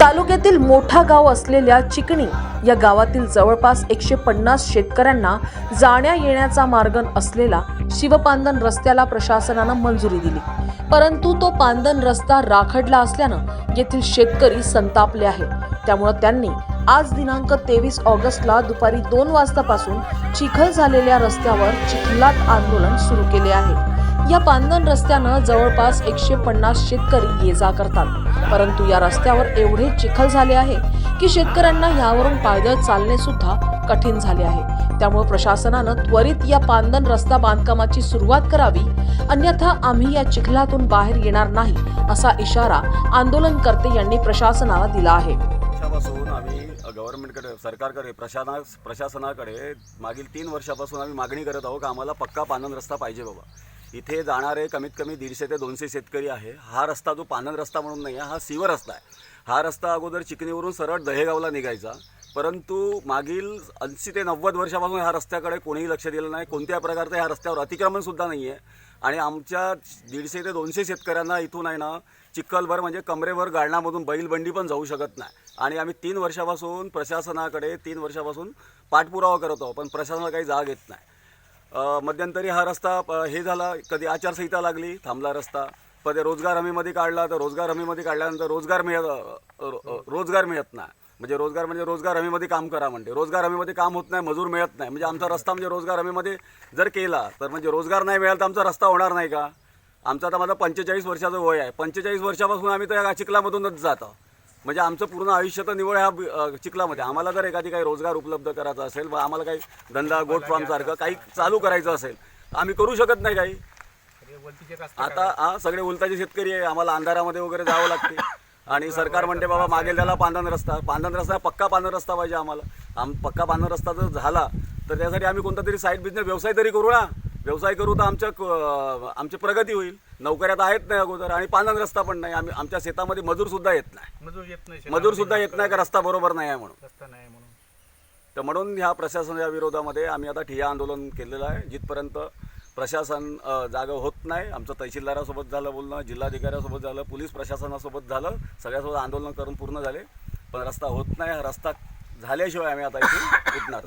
तालुक्यातील मोठा गाव असलेल्या चिकणी या गावातील जवळपास एकशे पन्नास शेतकऱ्यांना जाण्या येण्याचा मार्ग असलेला शिवपांदन रस्त्याला प्रशासनानं मंजुरी दिली. परंतु तो पांदन रस्ता राखडला असल्यानं येथील शेतकरी संतापले आहेत. त्यामुळे त्यांनी आज दिनांक तेवीस ऑगस्टला दुपारी दोन वाजतापासून चिखल झालेल्या रस्त्यावर चिखलात आंदोलन सुरू केले आहे. या पांदन रस्त्यानं जवळपास एकशे पन्नास शेतकरी ये जा करतात. परंतु या रस्त्यावर एवढे चिखल झाले आहे की शेतकऱ्यांना यावरून पायदळ चालणे सुद्धा कठीण झाले आहे. त्यामुळे प्रशासनानं त्वरित या पांदन रस्ता बांधकामाची सुरुवात करावी. अन्यथा आम्ही या चिखलातून बाहेर येणार नाही असा इशारा आंदोलनकर्ते यांनी प्रशासनाला दिला आहे. आम्ही गव्हर्नमेंटकडे सरकारकडे प्रशासना प्रशासनाकडे मागील तीन वर्षापासून आम्ही मागणी करत आहोत का आम्हाला पक्का पानन रस्ता पाहिजे बाबा. इथे जाणारे कमीत कमी दीडशे ते दोनशे शेतकरी आहे. हा रस्ता जो पानन रस्ता म्हणून नाही आहे हा सीव रस्ता आहे. हा रस्ता अगोदर चिकणीवरून सरळ दहेगावला निघायचा. परंतु मागील ऐंशी ते नव्वद वर्षापासून ह्या रस्त्याकडे कोणीही लक्ष दिलं नाही. कोणत्या प्रकारचं ह्या रस्त्यावर अतिक्रमणसुद्धा नाही आहे आणि आमच्या दीडशे ते दोनशे शेतकऱ्यांना इथून आहे ना चिखलभर म्हणजे कमरेवर गाळणामधून बैलबंडी पण जाऊ शकत नाही. आणि आम्ही तीन वर्षापासून प्रशासनाकडे तीन वर्षापासून पाठपुरावा करत आहोत पण प्रशासनाला काही जाग येत नाही. मध्यंतरी हा रस्ता हे झाला कधी आचारसंहिता लागली थांबला रस्ता. पदे रोजगार हमीमध्ये काढला तर रोजगार हमीमध्ये काढल्यानंतर रोजगार मिळत रो- रोजगार मिळत नाही. म्हणजे रोजगार म्हणजे रोजगार हमीमध्ये काम करा म्हणते. रोजगार हमीमध्ये काम होत नाही मजूर मिळत नाही. म्हणजे आमचा रस्ता म्हणजे रोजगार हमीमध्ये जर केला तर म्हणजे रोजगार नाही मिळाला तर आमचा रस्ता होणार नाही का? आमचा आता माझा पंचेचाळीस वर्षाचं वय आहे. पंचेचाळीस वर्षापासून आम्ही तर या चिखलामधूनच जातो. म्हणजे आमचं पूर्ण आयुष्य तर निवड ह्या चिखलामध्ये. आम्हाला जर एखादी काही रोजगार उपलब्ध करायचा असेल व आम्हाला काही धंदा गोट फार्मसारखं काही चालू करायचं असेल आम्ही करू शकत नाही काही. आता हा सगळे उलटाचे शेतकरी आहे. आम्हाला अंधारामध्ये वगैरे जावं लागते. आणि सरकार म्हणते बाबा मागेल त्याला पांधन रस्ता. पांधन रस्ता पक्का पांधन रस्ता पाहिजे आम्हाला. आम पक्का पांधन रस्ता जर झाला तर त्यासाठी आम्ही कोणता तरी साईड बिझनेस व्यवसाय तरी करू ना. व्यवसाय करू तर आमच्या आमची प्रगती होईल. नोकऱ्यात आहेत नाही अगोदर आणि पांधन रस्ता पण नाही. आम्ही आमच्या शेतामध्ये मजूर सुद्धा येत नाही. मजूर येत नाही मजूर सुद्धा येत नाही का रस्ता बरोबर नाही आहे म्हणून? रस्ता नाही म्हणून. तर म्हणून ह्या प्रशासनाच्या विरोधामध्ये आम्ही आता ठिय्या आंदोलन केलेलं आहे जिथपर्यंत प्रशासन जागं होत नाही. आमचं तहसीलदारासोबत झालं बोलणं जिल्हाधिकाऱ्यासोबत झालं पोलीस प्रशासनासोबत झालं सगळ्यासोबत आंदोलन करून पूर्ण झाले. पण रस्ता होत नाही. हा रस्ता झाल्याशिवाय आम्ही आता इथून उठणार